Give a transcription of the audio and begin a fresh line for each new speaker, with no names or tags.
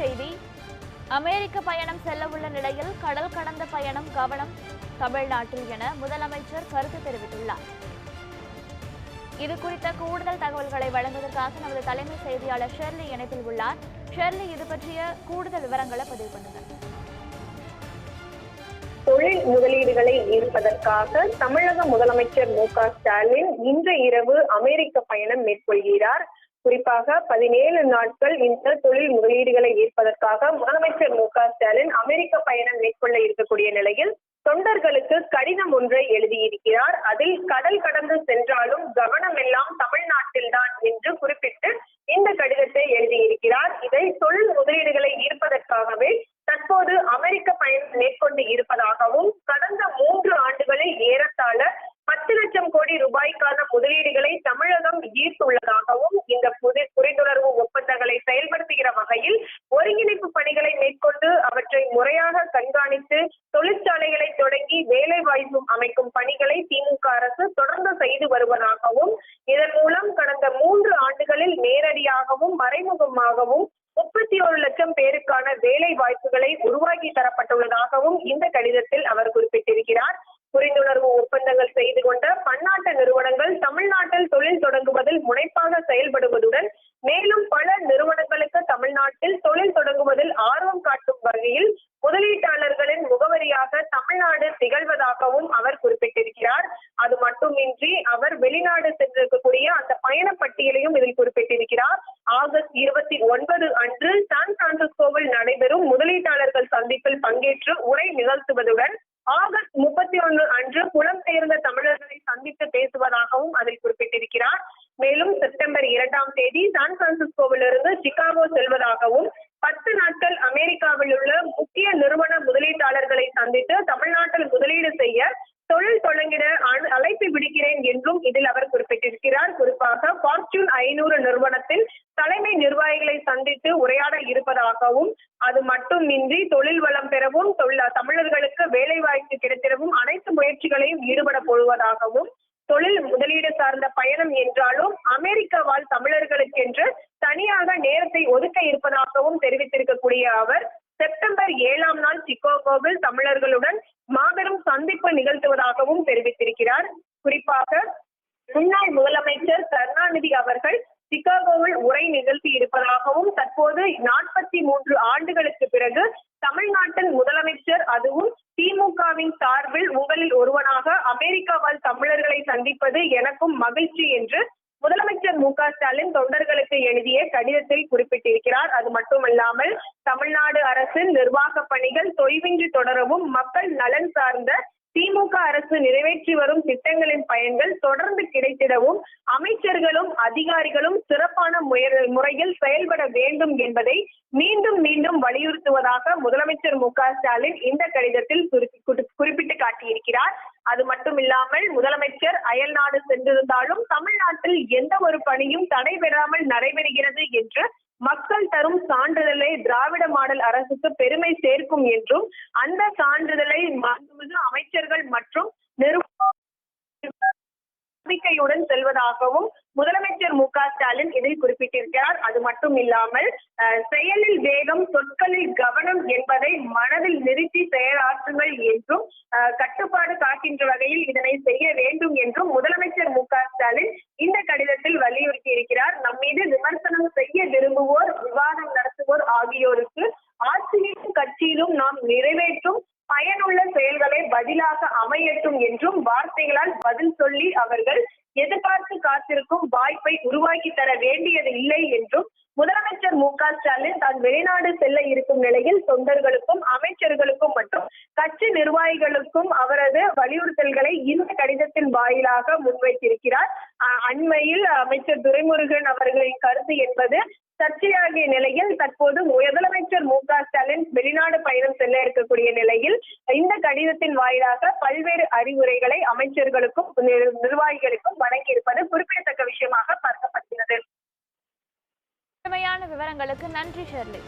செய்தி. அமெரிக்க பயணம் செல்ல உள்ள நிலையில் கடல் கடந்த பயணம் கவனம் தமிழ்நாட்டில் என முதலமைச்சர் கருத்து தெரிவித்துள்ளார். இது குறித்த கூடுதல் தகவல்களை வழங்குவதற்காக நமது தலைமை செய்தியாளர் ஷெர்லி இணைப்பில் உள்ளார். ஷெர்லி இது பற்றிய கூடுதல் விவரங்களை பதிவு பண்ணுங்கள்.
தொழில் முதலீடுகளை ஈர்ப்பதற்காக தமிழக முதலமைச்சர் மு க ஸ்டாலின் இன்று இரவு அமெரிக்க பயணம் மேற்கொள்கிறார். குறிப்பாக பதினேழு நாட்கள் இந்த தொழில் முதலீடுகளை ஈர்ப்பதற்காக முதலமைச்சர் மு க ஸ்டாலின் அமெரிக்க பயணம் மேற்கொள்ள இருக்கக்கூடிய நிலையில் தொண்டர்களுக்கு கடிதம் ஒன்றை எழுதியிருக்கிறார். அதில் கடல் கடந்து சென்றாலும் கவனம் எல்லாம் தமிழ்நாட்டில்தான் என்று குறிப்பிட்டு இந்த கடிதத்தை எழுதியிருக்கிறார். இதை தொழில் முதலீடுகளை ஈர்ப்பதற்காகவே தற்போது அமெரிக்க பயணம் மேற்கொண்டு இருப்பதாகவும் கடந்த மூன்று ஆண்டுகளில் ஏறத்தாழ பத்து லட்சம் கோடி ரூபாய்க்கான முதலீடுகளை தமிழகம் ஈர்த்துள்ளதாகவும் இந்த புதி புரிந்துணர்வு ஒப்பந்தங்களை செயல்படுத்துகிற வகையில் ஒருங்கிணைப்பு பணிகளை மேற்கொண்டு அவற்றை முறையாக கண்காணித்து தொழிற்சாலைகளை தொடங்கி வேலை வாய்ப்பு அமைக்கும் பணிகளை திமுக அரசு தொடர்ந்து செய்து வருவதாகவும் இதன் மூலம் கடந்த மூன்று ஆண்டுகளில் நேரடியாகவும் மறைமுகமாகவும் முப்பத்தி ஒரு லட்சம் பேருக்கான வேலை வாய்ப்புகளை உருவாக்கி தரப்பட்டுள்ளதாகவும் இந்த கடிதத்தில் அவர் குறிப்பிட்டிருக்கிறார். புரிந்துணர்வு ஒப்பந்தங்கள் செய்து கொண்ட பன்னாட்டு நிறுவனங்கள் தமிழ்நாட்டில் தொழில் தொடங்குவதில் முனைப்பாக செயல்படுவதுடன் மேலும் பல நிறுவனங்களுக்கு தமிழ்நாட்டில் தொழில் தொடங்குவதில் ஆர்வம் காட்டும் வகையில் முதலீட்டாளர்களின் முகவரியாக தமிழ்நாடு திகழ்வதாகவும் அவர் குறிப்பிட்டிருக்கிறார் அது மட்டுமின்றி அவர் வெளிநாடு சென்றிருக்கக்கூடிய அந்த பயண பட்டியலையும் இதில் குறிப்பிட்டிருக்கிறார். ஆகஸ்ட் இருபத்தி ஒன்பது அன்று சான் பிரான்சிஸ்கோவில் நடைபெறும் முதலீட்டாளர்கள் சந்திப்பில் பங்கேற்று உரை நிகழ்த்துவதுடன் ஆகஸ்ட் முப்பத்தி ஒன்று அன்று புலம்பெயர்ந்த தமிழர்களை சந்தித்து பேசுவதாகவும் அதில் குறிப்பிட்டிருக்கிறார். மேலும் செப்டம்பர் இரண்டாம் தேதி சான் பிரான்சிஸ்கோவிலிருந்து சிகாகோ செல்வதாகவும் பத்து நாட்கள் அமெரிக்காவில் உள்ள முக்கிய நிறுவன முதலீட்டாளர்களை சந்தித்து தமிழ்நாட்டில் முதலீடு செய்ய தொழில் தொடங்கிட அழைப்பு விடுக்கிறேன் என்றும் இதில் அவர் குறிப்பிட்டிருக்கிறார். குறிப்பாக பார்ச்சூன் ஐநூறு நிறுவனத்தில் தலைமை நிர்வாகிகளை சந்தித்து உரையாட இருப்பதாகவும் அது மட்டுமின்றி தொழில் வளம் பெறவும் தொழில் தமிழர்களுக்கு வேலை வாய்ப்பு கிடைத்திடவும் அனைத்து முயற்சிகளையும் ஈடுபட போவதாகவும் தொழில் முதலீடு சார்ந்த பயணம் என்றாலும் அமெரிக்க வாழ் தமிழர்களுக்கென்று தனியாக நேரத்தை ஒதுக்க இருப்பதாகவும் தெரிவித்திருக்கக்கூடிய அவர் செப்டம்பர் ஏழாம் நாள் சிகாகோவில் தமிழர்களுடன் மாபெரும் சந்திப்பு நிகழ்த்துவதாகவும் தெரிவித்திருக்கிறார். குறிப்பாக முன்னாள் முதலமைச்சர் கருணாநிதி அவர்கள் சிகாகோவில் உரை நிகழ்த்தி இருப்பதாகவும் தற்போது நாற்பத்தி மூன்று ஆண்டுகளுக்கு பிறகு தமிழ்நாட்டின் முதலமைச்சர் அதுவும் திமுகவின் சார்பில் உங்களில் ஒருவனாக அமெரிக்காவால் தமிழர்களை சந்திப்பது எனக்கும் மகிழ்ச்சி என்று முதலமைச்சர் மு க ஸ்டாலின் தொண்டர்களுக்கு எழுதிய கடிதத்தில் குறிப்பிட்டிருக்கிறார். அது மட்டுமல்லாமல் தமிழ்நாடு அரசின் நிர்வாக பணிகள் தொய்வின்றி தொடரவும் மக்கள் நலன் சார்ந்த திமுக அரசு நிறைவேற்றி வரும் திட்டங்களின் பயன்கள் தொடர்ந்து கிடைத்திடவும் அமைச்சர்களும் அதிகாரிகளும் சிறப்பான முயற- முறையில் செயல்பட வேண்டும் என்பதை மீண்டும் மீண்டும் வலியுறுத்துவதாக முதலமைச்சர் மு க ஸ்டாலின் இந்த கடிதத்தில் குறிப்பிட்டு காட்டியிருக்கிறார். அது மட்டும் இல்லாமல் முதலமைச்சர் அயல்நாடு சென்றிருந்தாலும் தமிழ்நாட்டில் எந்த ஒரு பணியும் தடைபெறாமல் நடைபெறுகிறது என்று மக்கள் தரும் சான்றிதழை திராவிட மாடல் அரசுக்கு பெருமை சேர்க்கும் என்றும் அந்த சான்றிதழை மாண்புமிகு அமைச்சர்கள் மற்றும் நிறுவன நம்பிக்கையுடன் செல்வதாகவும் முதலமைச்சர் மு க ஸ்டாலின் இதில் குறிப்பிட்டிருக்கிறார். அது மட்டும் இல்லாமல் செயலில் வேகம் சொற்களில் கவனம் என்பதை மனதில் நிறுத்தி செயலாற்றுங்கள் என்றும் கட்டுப்பாடு காக்கின்ற வகையில் இதனை செய்ய வேண்டும் என்றும் முதலமைச்சர் மு க ஸ்டாலின் இந்த கடிதத்தில் வலியுறுத்தி இருக்கிறார் நிறைவேற்றும் என்றும் வார்த்தைகளால் பதில் சொல்லி அவர்கள் எதிர்பார்த்து காத்திருக்கும் வாய்ப்பை உருவாக்கி தர வேண்டியது இல்லை என்றும் முதலமைச்சர் மு க ஸ்டாலின் தான் வெளிநாடு செல்ல இருக்கும் நிலையில் தொண்டர்களுக்கும் அமைச்சர்களுக்கும் மற்றும் கட்சி நிர்வாகிகளுக்கும் அவரது வலியுறுத்தல்களை இந்த கடிதத்தின் வாயிலாக முன்வைத்திருக்கிறார். அண்மையில் அமைச்சர் துரைமுருகன் அவர்களின் கருத்து என்பது சர்ச்சையாகிய நிலையில் தற்போது முதலமைச்சர் மு க ஸ்டாலின் வெளிநாடு பயணம் செல்ல இருக்கக்கூடிய நிலையில் இந்த கடிதத்தின் வாயிலாக பல்வேறு அறிவுரைகளை அமைச்சர்களுக்கும் நிர்வாகிகளுக்கும் வழங்கியிருப்பது குறிப்பிடத்தக்க விஷயமாக பார்க்கப்படுகிறது.
விவரங்களுக்கு நன்றி ஷெர்லி